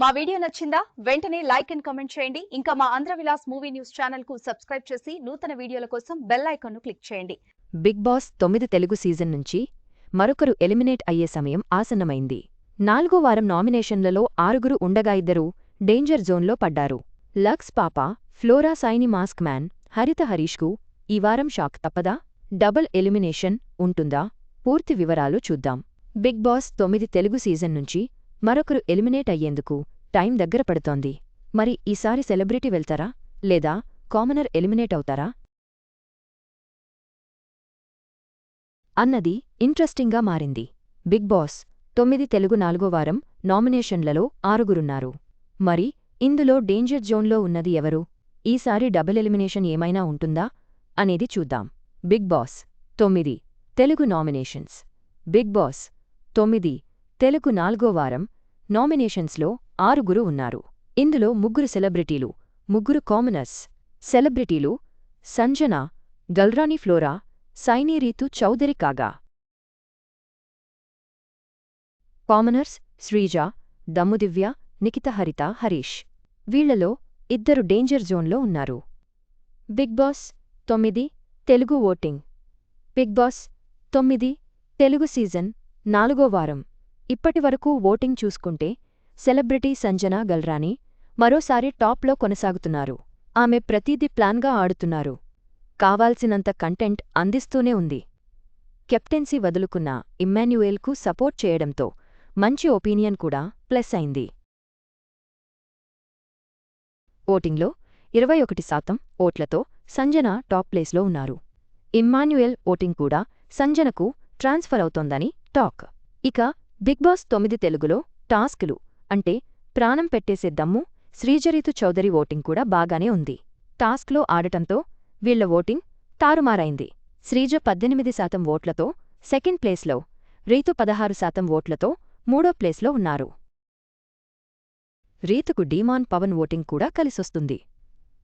మా వీడియో నచ్చిందా? వెంటనే లైక్ అండ్ కమెంట్ చేయండి. ఇంకా మా ఆంధ్ర విలాస్ మూవీ న్యూస్ ఛానల్కు సబ్స్క్రైబ్ చేసి నూతన వీడియోల కోసం బెల్ ఐకాన్ను క్లిక్ చేయండి. బిగ్ బాస్ తొమ్మిది తెలుగు సీజన్ నుంచి మరొకరు ఎలిమినేట్ అయ్యే సమయం ఆసన్నమైంది. నాలుగో వారం నామినేషన్లలో ఆరుగురు ఉండగా ఇద్దరు డేంజర్ జోన్లో పడ్డారు. లక్స్ పాప Flora Saini mask man Haritha హరీష్కు ఈ వారం షాక్ తప్పదా? డబుల్ ఎలిమినేషన్ ఉంటుందా? పూర్తి వివరాలు చూద్దాం. బిగ్ బాస్ తొమ్మిది తెలుగు సీజన్ నుంచి మరొకరు ఎలిమినేట్ అయ్యేందుకు టైం దగ్గర పడుతోంది. మరి ఈసారి సెలబ్రిటీ వెళ్తారా? లేదా కామనర్ ఎలిమినేట్ అవుతారా? అన్నది ఇంట్రెస్టింగ్గా మారింది. బిగ్ బాస్ తొమ్మిది తెలుగు నాలుగో వారం నామినేషన్లలో ఆరుగురున్నారు. మరి ఇందులో డేంజర్ జోన్లో ఉన్నది ఎవరు? ఈసారి డబుల్ ఎలిమినేషన్ ఏమైనా ఉంటుందా? అనేది చూద్దాం. బిగ్ బాస్ తొమ్మిది తెలుగు నామినేషన్స్. బిగ్ బాస్ తొమ్మిది తెలుగు నాలుగో వారం నామినేషన్స్లో ఆరుగురు ఉన్నారు. ఇందులో ముగ్గురు సెలబ్రిటీలు ముగ్గురు కామనర్స్. సెలబ్రిటీలు సంజన గల్రాని ఫ్లోరా సైనీరీతు చౌదరి కాగా. కామనర్స్ శ్రీజ దమ్ముదివ్య నిఖిత హరిత హరీష్. వీళ్ళలో ఇద్దరు డేంజర్ జోన్లో ఉన్నారు. బిగ్ బాస్ తొమ్మిది తెలుగు ఓటింగ్. బిగ్ బాస్ తొమ్మిది తెలుగు సీజన్ నాలుగో వారం. ఇప్పటివరకు ఓటింగ్ చూసుకుంటే సెలబ్రిటీ సంజన గల్రాని మరోసారి టాప్లో కొనసాగుతున్నారు. ఆమె ప్రతీది ప్లాన్గా ఆడుతున్నారు. కావాల్సినంత కంటెంట్ అందిస్తూనే ఉంది. కెప్టెన్సీ వదులుకున్న ఇమ్మాన్యుయేల్కు సపోర్ట్ చేయడంతో మంచి ఒపీనియన్ కూడా ప్లస్ అయింది. ఓటింగ్లో ఇరవై ఒకటి శాతం ఓట్లతో సంజన టాప్ ప్లేస్లో ఉన్నారు. ఇమ్మాన్యుయల్ ఓటింగ్ కూడా సంజనకు ట్రాన్స్ఫర్ అవుతోందని టాక్. ఇక బిగ్ బాస్ తొమ్మిది తెలుగులో టాస్కులు అంటే ప్రాణం పెట్టేసే దమ్ము శ్రీజరీతు చౌదరి ఓటింగ్ కూడా బాగానే ఉంది. టాస్క్లో ఆడటంతో వీళ్ళ ఓటింగ్ తారుమారైంది. శ్రీజ పద్దెనిమిది శాతం ఓట్లతో సెకండ్ ప్లేస్లో రీతు పదహారు శాతం ఓట్లతో మూడో ప్లేస్లో ఉన్నారు. రీతుకు డీమాన్ పవన్ ఓటింగ్ కూడా కలిసొస్తుంది.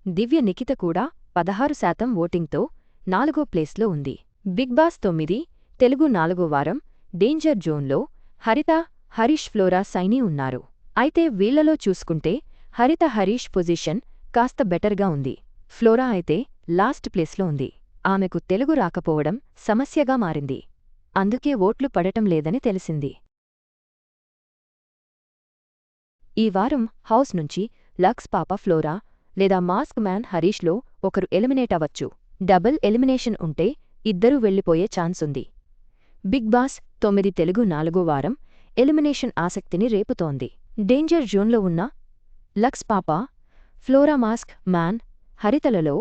దివ్య నిఖిత కూడా పదహారు శాతం ఓటింగ్తో నాలుగో ప్లేస్లో ఉంది. బిగ్ బాస్ తొమ్మిది తెలుగు నాలుగో వారం డేంజర్ జోన్లో హరిత హరీష్ ఫ్లోరా సైనీ ఉన్నారు. అయితే వీళ్ళలో చూసుకుంటే హరిత హరీష్ పొజిషన్ కాస్త బెటర్గా ఉంది. ఫ్లోరా అయితే లాస్ట్ ప్లేస్లో ఉంది. ఆమెకు తెలుగు రాకపోవడం సమస్యగా మారింది. అందుకే ఓట్లు పడటం లేదని తెలిసింది. ఈ వారం హౌస్ నుంచి లక్స్ పాప ఫ్లోరా లేదా మాస్క్ మ్యాన్ హరీష్లో ఒకరు ఎలిమినేట్ అవ్వచ్చు. డబుల్ ఎలిమినేషన్ ఉంటే ఇద్దరూ వెళ్ళిపోయే ఛాన్సుంది బిగ్ బాస్ తొమ్మిది తెలుగు నాలుగో వారం ఎలిమినేషన్ ఆసక్తిని రేపుతోంది. డేంజర్ జోన్లో ఉన్న లక్స్ పాప ఫ్లోరా మాస్క్ మ్యాన్ హరితలలో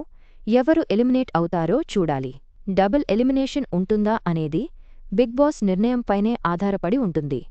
ఎవరు ఎలిమినేట్ అవుతారో చూడాలి. డబుల్ ఎలిమినేషన్ ఉంటుందా అనేది బిగ్ బాస్ నిర్ణయంపైనే ఆధారపడి ఉంటుంది.